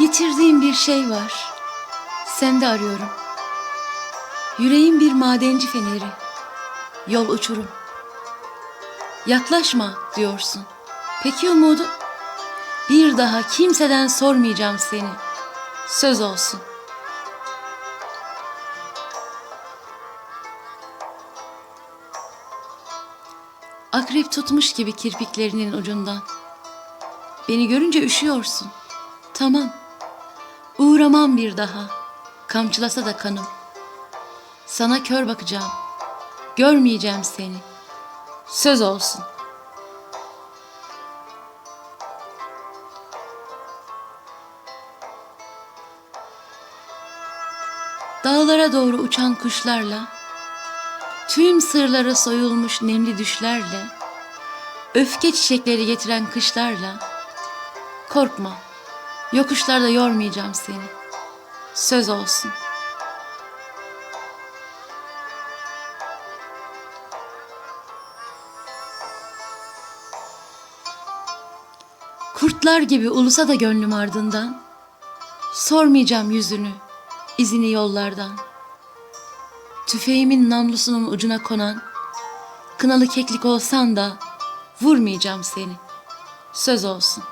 Yitirdiğim bir şey var. Sende arıyorum. Yüreğim bir madenci feneri. Yol uçurum. Yaklaşma diyorsun. Peki umudun? Bir daha kimseden sormayacağım seni. Söz olsun. Akrep tutmuş gibi kirpiklerinin ucundan. Beni görünce üşüyorsun. Tamam. Uğramam bir daha. Kamçılasa da kanım. Sana kör bakacağım. Görmeyeceğim seni. Söz olsun. Dağlara doğru uçan kuşlarla, tüm sırlara soyulmuş nemli düşlerle, öfke çiçekleri getiren kışlarla, korkma, yokuşlarda yormayacağım seni. Söz olsun. Kurtlar gibi ulusa da gönlüm ardından, sormayacağım yüzünü, izini yollardan. Tüfeğimin namlusunun ucuna konan, kınalı keklik olsan da vurmayacağım seni. Söz olsun.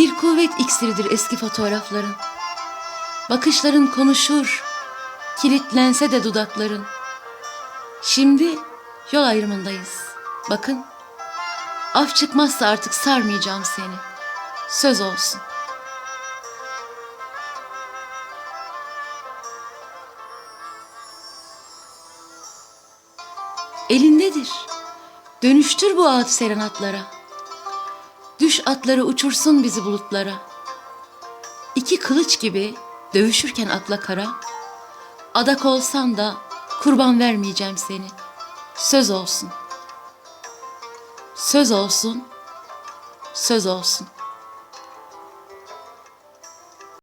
Bir kuvvet iksiridir eski fotoğrafların. Bakışların konuşur, kilitlense de dudakların. Şimdi yol ayrımındayız. Bakın, af çıkmazsa artık sarmayacağım seni. Söz olsun. Elindedir. Dönüştür bu ağıt serenatlara. Düş atları uçursun bizi bulutlara. İki kılıç gibi dövüşürken akla kara. Adak olsan da kurban vermeyeceğim seni. Söz olsun. Söz olsun. Söz olsun.